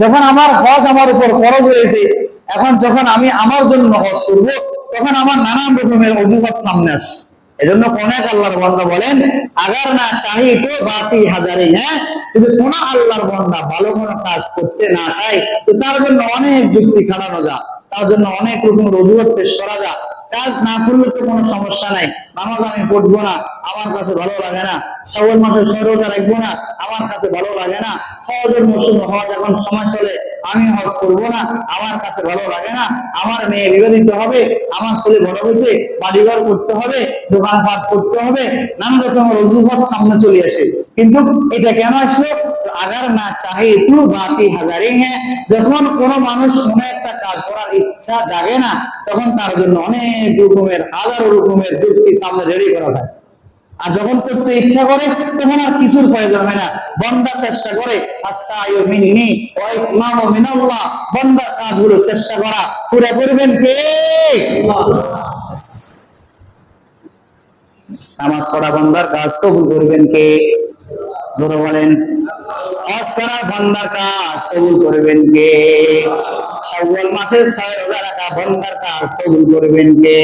যখন আমার হজ আমার উপর খরচ হয়েছে, এখন যখন আমি আমার জন্য হজ করব, তখন আমার নানান রকমের অজুহাত সামনে আসে। এজন্য অনেক আল্লাহর বন্দা বলেন, আগার না চাই তো বাকি হাজারে হ্যাঁ? কিন্তু কোন আল্লাহর বন্দা ভালো কোনো কাজ করতে না চাই তো তার জন্য অনেক যুক্তি খাটানো যা, তার জন্য অনেক রকমের অজুহাত পেশ করা যা কাজ না করলে তো কোনো সমস্যা নাই। নামাজ আমি পড়ব না, আমার কাছে ভালো লাগে না। শ্রাবণ মাসে সরোজা রাখব না, আমার কাছে ভালো লাগে না। হজের মৌসুম হজ এখন সময় চলে আমি হজ করব না, আমার কাছে ভালো লাগে না, আমার মেয়ে বিবাদিত হবে, আমার ছেলে বড় হয়েছে, বাড়িঘর করতে হবে, দোকানপাট করতে হবে নানা রকমের অজুহাত সামনে চলে আসে। কিন্তু এটা কেন আসলো? আগার না চাহে তু বাকি হাজারে হ্যাঁ যখন কোনো মানুষ কোনো একটা কাজ করার ইচ্ছা জাগে না, তখন তার জন্য অনেক রকমের, হাজারো রকমের যুক্তি সামনে রেডি করা থাকে। আর যখন করতে ইচ্ছা করে, তখন আর কিছুর প্রয়োজন হয় না। বন্দা চেষ্টা করে বন্দার কাজগুলো চেষ্টা করা। পুরা করবেন কে? নামাজ পড়া বন্দার কাজ কবুল করবেন কে? ধরে বলেন হজ করা বন্দার কাজ কবুল করবেন কে? শাওয়াল মাসের ছয় রোজা রাখা, বন্দার কাজ কবুল করবেন কে?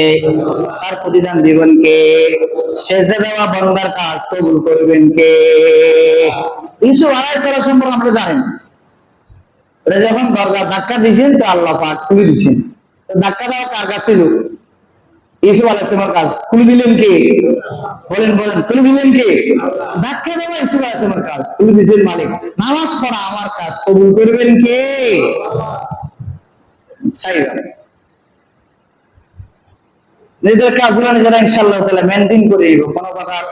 তার প্রতিদান দিবেন কে? সেজদা দেওয়া, বন্দার কাজ কবুল করবেন কে? ইসু আড়াই সালা সম্পর্কে আমরা জানেন? এটা যখন দরজা ধাক্কা দিয়েছেন, তো আল্লাহ পাক খুলে দিয়েছেন। ধাক্কা দেওয়া কার কাছে ছিল? ইসু আলাইসলামের কাজ। খুলে দিলেন কে? বলেন বলেন, খুলে দিলেন কে? ধাক্কা দেওয়া ইসু আলাইসলামের কাজ। খুলে দিয়েছেন মালিক। নামাজ পড়া আমার কাজ কবুল করবেন কে? চাইবেন নিজেদের কাজগুলো নিজেরা ইনশাল্লাহ তাহলে মেনটেন করে নিব। কোনো প্রকার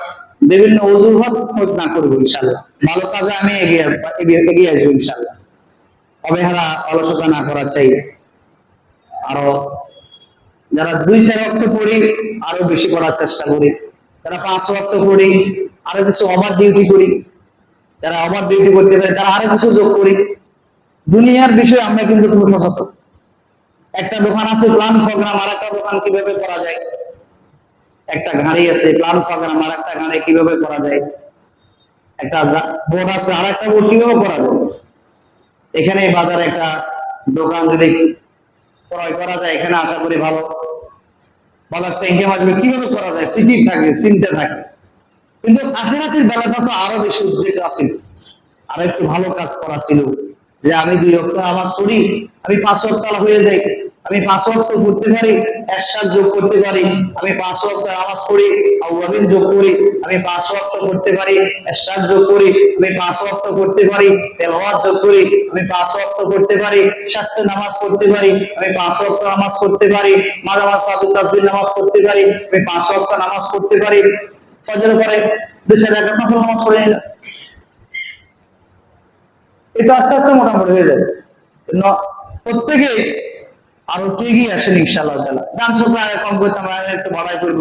বিভিন্ন অজুহাত খোঁজ না করব ইনশাল্লাহ। ভালো কাজে আমি এগিয়ে এগিয়ে আসব ইনশাল্লাহ। অবহেলা, অলসতা না করা চাই। আরও যারা দুই চার অর্থ পড়ি, আরও বেশি পড়ার চেষ্টা করি। যারা পাঁচ অর্থ পড়ি, আরও কিছু ওভার ডিউটি করি। যারা ওভার ডিউটি করতে পারে, তারা আরও কিছু যোগ করি। দুনিয়ার বিষয়ে আমরা কিন্তু খুব সচেতন একটা দোকান আছে প্ল্যান প্রোগ্রাম আর একটা দোকান কীভাবে করা যায়? একটা গাড়ি আছে প্ল্যান প্রোগ্রাম আর একটা গাড়ি কীভাবে করা যায়? একটা বোর্ড আছে আর একটা বোর্ড কীভাবে করা যায়? এখানে বাজারে একটা দোকান যদি ক্রয় করা যায়, এখানে আশা করি ভালো। ভালো একটা ইনকাম কীভাবে করা যায়? ফিকির থাকে, চিন্তা থাকে। কিন্তু আখেরাতের বেলাটা তো আরও বেশি উদ্বেগ আছিল। আর একটু ভালো কাজ করা ছিল। যে আমি দুই অক্ট নামাজ পড়ি, আমি পাঁচ অক্ট হয়ে যাই। আমি পাঁচ অক্ট পড়তে পারি একসাথ যোগ করতে পারি, আমি পাঁচ অক্ট নামাজ পড়ি আউয়াবিন যোগ করি, আমি পাঁচ অক্ট করতে পারি একসাথ যোগ করি, আমি পাঁচ অক্ট করতে পারি, তেলাওয়াত যোগ করি, আমি পাঁচ অক্ট করতে পারি স্বাস্থ্য নামাজ পড়তে পারি, আমি পাঁচ অক্ট নামাজ পড়তে পারি মাঝামাজ সাদুল তাসবির নামাজ পড়তে পারি, আমি পাঁচ অক্ট নামাজ পড়তে পারি। ফজর পরে দেশের নফল নামাজ পড়ে নিলাম। এটা আস্তে আস্তে মোটামুটি হয়ে ন- প্রত্যেকে আরও তো এগিয়ে আসেন ইনশাআল্লাহ গান শ্রোতা কম করতে আমরা একটু ভাড়ায় করব।